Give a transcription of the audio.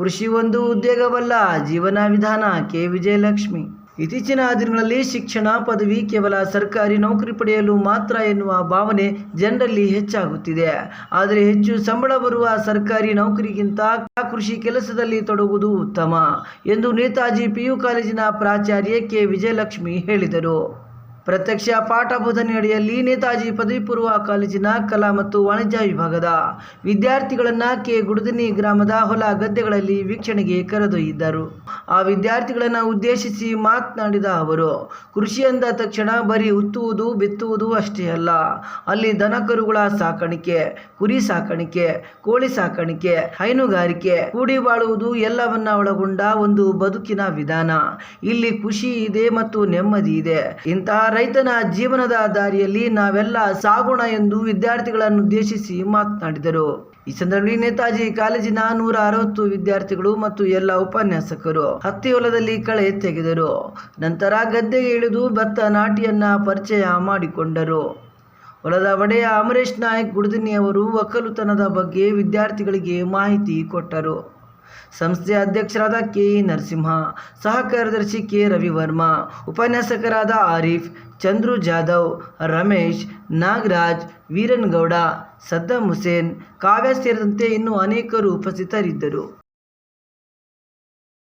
ಕೃಷಿ ಒಂದು ಉದ್ಯೋಗವಲ್ಲ, ಜೀವನ ವಿಧಾನ, ಕೆ. ವಿಜಯಲಕ್ಷ್ಮಿ. ಇತ್ತೀಚಿನ ದಿನಗಳಲ್ಲಿ ಶಿಕ್ಷಣ ಪದವಿ ಕೇವಲ ಸರ್ಕಾರಿ ನೌಕರಿ ಪಡೆಯಲು ಮಾತ್ರ ಎನ್ನುವ ಭಾವನೆ ಜನರಲ್ಲಿ ಹೆಚ್ಚಾಗುತ್ತಿದೆ. ಆದರೆ ಹೆಚ್ಚು ಸಂಬಳ ಬರುವ ಸರ್ಕಾರಿ ನೌಕರಿಗಿಂತ ಕೃಷಿ ಕೆಲಸದಲ್ಲಿ ತೊಡಗುವುದು ಉತ್ತಮ ಎಂದು ನೇತಾಜಿ ಪಿಯು ಕಾಲೇಜಿನ ಪ್ರಾಚಾರ್ಯ ಕೆ. ವಿಜಯಲಕ್ಷ್ಮಿ ಹೇಳಿದರು. ಪ್ರತ್ಯಕ್ಷ ಪಾಠ ಅಡಿಯಲ್ಲಿ ನೇತಾಜಿ ಪದವಿ ಪೂರ್ವ ಕಾಲೇಜಿನ ಕಲಾ ಮತ್ತು ವಾಣಿಜ್ಯ ವಿಭಾಗದ ವಿದ್ಯಾರ್ಥಿಗಳನ್ನು ಕೆ ಗುಡದಿನಿ ಗ್ರಾಮದ ಹೊಲ ಗದ್ದೆಗಳಲ್ಲಿ ವೀಕ್ಷಣೆಗೆ ಕರೆದೊಯ್ದಿದ್ದರು. ಆ ವಿದ್ಯಾರ್ಥಿಗಳನ್ನು ಉದ್ದೇಶಿಸಿ ಮಾತನಾಡಿದ ಅವರು, ಕೃಷಿ ಅಂದ ತಕ್ಷಣ ಬರೀ ಉತ್ತುವುದು ಬಿತ್ತುವುದು ಅಷ್ಟೇ ಅಲ್ಲ, ಅಲ್ಲಿ ದನಕರುಗಳ ಸಾಕಾಣಿಕೆ, ಕುರಿ ಸಾಕಾಣಿಕೆ, ಕೋಳಿ ಸಾಕಾಣಿಕೆ, ಹೈನುಗಾರಿಕೆ, ಕೂಡಿ ಬಾಳುವುದು ಎಲ್ಲವನ್ನ ಒಳಗೊಂಡ ಒಂದು ಬದುಕಿನ ವಿಧಾನ. ಇಲ್ಲಿ ಖುಷಿ ಇದೆ ಮತ್ತು ನೆಮ್ಮದಿ ಇದೆ. ಇಂತಹ ರೈತನ ಜೀವನದ ದಾರಿಯಲ್ಲಿ ನಾವೆಲ್ಲ ಸಾಗೋಣ ಎಂದು ವಿದ್ಯಾರ್ಥಿಗಳನ್ನು ಉದ್ದೇಶಿಸಿ ಮಾತನಾಡಿದರು. ಈ ಸಂದರ್ಭದಲ್ಲಿ ನೇತಾಜಿ ಕಾಲೇಜಿನ ನೂರ ಅರವತ್ತು ವಿದ್ಯಾರ್ಥಿಗಳು ಮತ್ತು ಎಲ್ಲ ಉಪನ್ಯಾಸಕರು ಹತ್ತಿ ಹೊಲದಲ್ಲಿ ಕಳೆ ತೆಗೆದರು. ನಂತರ ಗದ್ದೆಗೆ ಇಳಿದು ಭತ್ತ ನಾಟಿಯನ್ನ ಪರಿಚಯ ಮಾಡಿಕೊಂಡರು. ಹೊಲದ ಒಡೆಯ ಅಮರೇಶ್ ನಾಯಕ್ ಗುಡದಿನಿ ಅವರು ಒಕ್ಕಲುತನದ ಬಗ್ಗೆ ವಿದ್ಯಾರ್ಥಿಗಳಿಗೆ ಮಾಹಿತಿ ಕೊಟ್ಟರು. ಸಂಸ್ಥೆಯ ಅಧ್ಯಕ್ಷರಾದ ಕೆ. ನರಸಿಂಹ ಸಹ ಕಾರ್ಯದರ್ಶಿ ಕೆ. ರವಿವರ್ಮ, ಉಪನ್ಯಾಸಕರಾದ ಆರಿಫ್, ಚಂದ್ರು ಜಾಧವ್, ರಮೇಶ್, ನಾಗರಾಜ್, ವೀರನ್ಗೌಡ, ಸದ್ದಾಂ ಹುಸೇನ್, ಕಾವ್ಯ ಸೇರಿದಂತೆ ಇನ್ನೂ ಅನೇಕರು ಉಪಸ್ಥಿತರಿದ್ದರು.